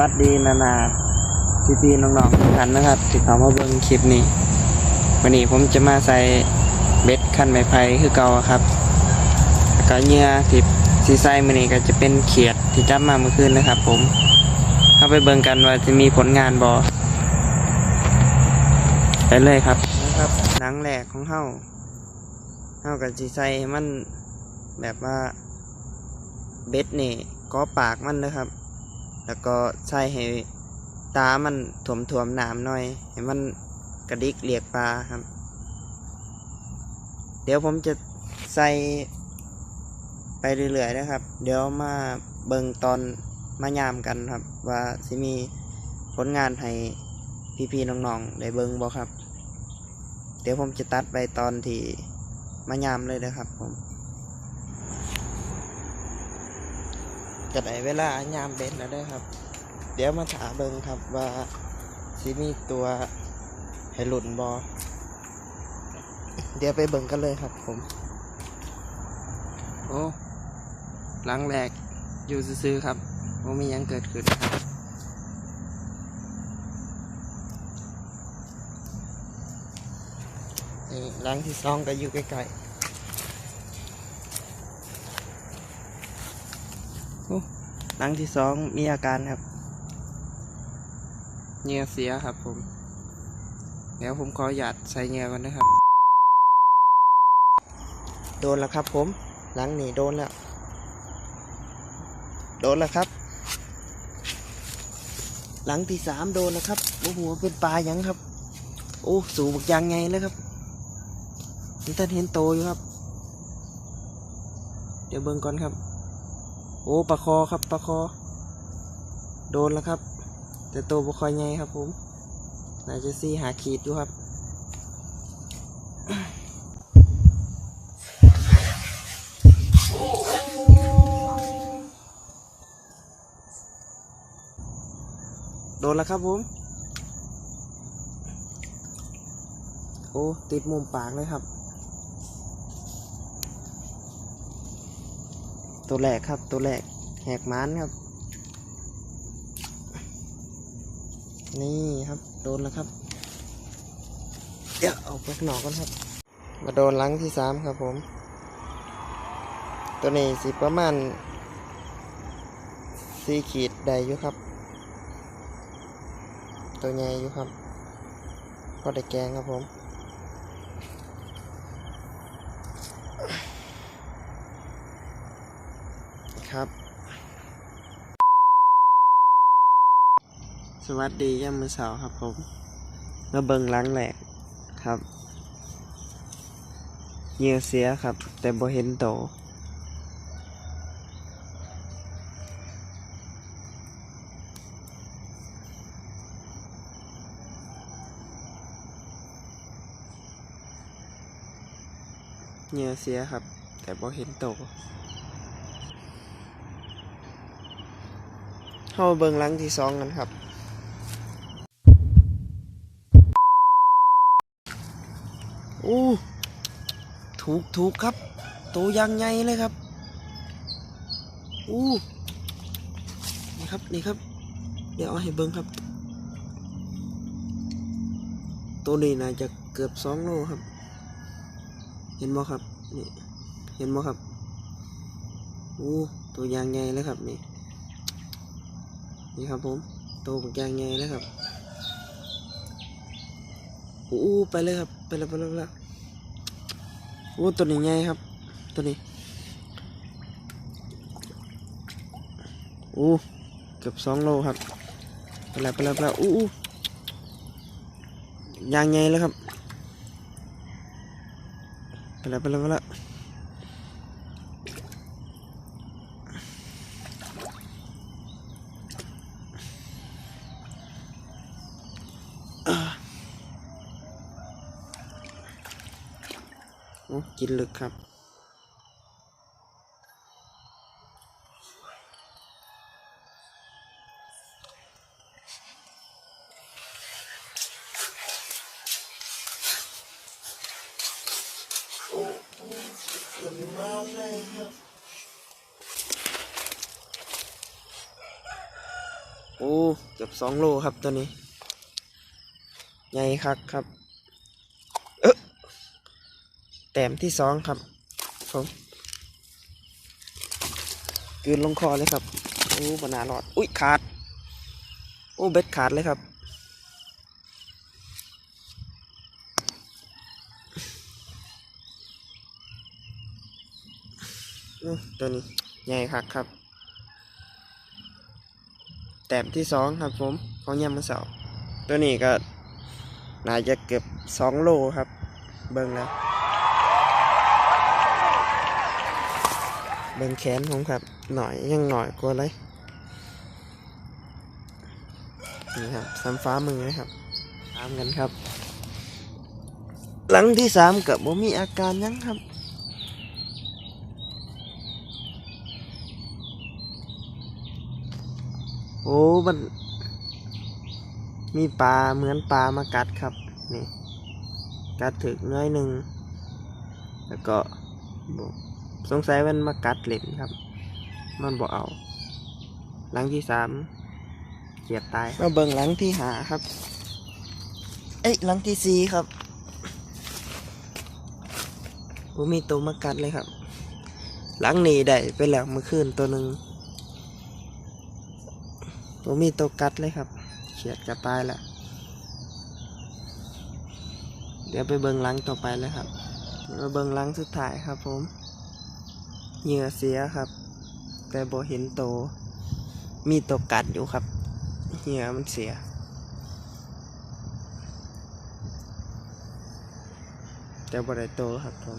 วัสดีนานาพี่พี่ๆน้องๆทุกท่านนะครับที่เขามาเบิ่งคลิปนี้วันนี้ผมจะมาใส่เบ็ดคันไม้ไผ่คือเก่าครับแล้วก็เหยื่อที่สีใส่มื้อนี้ก็จะเป็นเขียดที่จับมาเมื่อคืนนะครับ ผม เข้าไปเบิ่งกันว่าจะมีผลงานบ่ไปเลยครับนะครับหนังแหลกของเฮาเฮาก็สิใส่ให้มันแบบว่าเบ็ดนี่ก็ปากมันนะครับ แล้วก็ใส่ให้ตามันถ่วมถ่วมน้ำหน่อย ให้มันกระดิกเรียกปลาครับ เดี๋ยวผมจะใส่ไปเรื่อยๆนะครับ เดี๋ยวมาเบิ่งตอนมายามกันครับ ว่าสิมีผลงานให้พี่ๆน้องๆได้เบิ่งบ่ครับ เดี๋ยวผมจะตัดไปตอนที่มายามเลยนะครับผม จะได้เวลายามเบ็ดแล้วเด้อครับ เดี๋ยวมาถามเบิงครับว่าสิมีตัวให้หลุนบอเดี๋ยวไปเบิงกันเลยครับผม โอ้หลังแรกอยู่ซื้อๆครับว่ามีหยังเกิดขึ้นครับนี่หลังที่สองก็อยู่ใกล้ๆ โอ้ หลังที่สองมีอาการครับเงื่อเสียครับผม เดี๋ยวผมขอหยาดใส่เงื่อก่อนนะครับ โดนแล้วครับผม หลังนี่โดนแล้ว โดนแล้วครับ หลังที่สามโดนแล้วครับโอ้โหเป็นปลายังครับ โอ้สูบยังไงเลยครับนี่ท่านเห็นโตอยู่ครับ เดี๋ยวเบิ่งก่อนครับ โอ้ปลาคอครับปลาคอ โดนแล้วครับ แต่ตัวปลาคอใหญ่ครับผมน่าจะซี่หาขีดอยู่ครับโดนแล้วครับผม โอ้ ติดมุมปากเลยครับ ตัวแรกครับตัวแรกแหกม้านครับ นี่ครับโดนแล้วครับ เดี๋ยวเอาไปขนอกก่อนครับ มาโดนลังที่สามครับผม ตัวนี้สิประมาณสี่ขีดได้อยู่ครับ ตัวใหญ่อยู่ครับ พอได้แกงครับผม ครับ สวัสดีย่ามมือสาร์ครับผมมาเบิงล้างแหลกครับเหยื่อเสียครับ แต่บ่เห็นโตเหยื่อเสียครับ แต่บ่เห็นโต เข้าเบิงหลังที่สองกันครับอู้ถูกถูกครับตัวยางใหญ่เลยครับอู้นี่ครับนี่ครับ เดี๋ยวเอาให้เบิ้งครับ ตัวนี้น่าจะเกือบสองโลครับ เห็นบ่ครับนี่เห็นบ่ครับอู้ตัวยางใหญ่เลยครับนี่ นี่ครับผมตัวบักยางใหญ่เลยครับอู้ไปเลยครับไปเลยไปเลยไปเลยโอ้ตัวนี้ใหญ่ครับ ตัวนี้อู้เกือบสองโลครับไปเลยไปเลยไปเลยอู้อู้ยางใหญ่เลยครับไปเลยไปเลยไปเลย กินลึกครับโอ้อ้ เกือบสองโลครับตัวนี้ ใหญ่คักครับ เอะ แต้มที่สองครับผมกืนลงคอเลยครับโอ้บนารอด อุ้ยขาด โอ้เบ็ดขาดเลยครับ ตัวนี้ใหญ่คักครับ แต้มที่สองครับผมของยามมือเสาตัวนี้ก็น่าจะเกือบสองโลครับ เบิ่งแล้ว เบิ่งแขนผมครับ หน่อยยังหน่อยกว่าเลยนี่ครับสามฟ้ามือนะครับตามกันครับ หลังที่สามกับบ่มีอาการยังครับโอ้มันมีปลาเหมือนปลามากัดครับ นี่ กัดถึกน้อยหนึ่ง แล้วก็บ สงสัยมันมากัดเล่นครับ มันบอกเอา หลังที่สามเกียดตายมาเบิ่งหลังที่หาครับ เอ้ยหลังที่สี่ครับผมมีตัวมากัดเลยครับ หลังนี้ได้ไปแล้วเมื่อคืนตัวหนึ่งผมมีตัวกัดเลยครับเฉียดกระตายแล้วเดี๋ยวไปเบิงหลังต่อไปเลยครับมาเบิงหลังสุดท้ายครับผม เหยื่อเสียครับ แต่บ่เห็นโต มีตัวกัดอยู่ครับเหยื่อมันเสีย แต่บ่ได้โตครับผม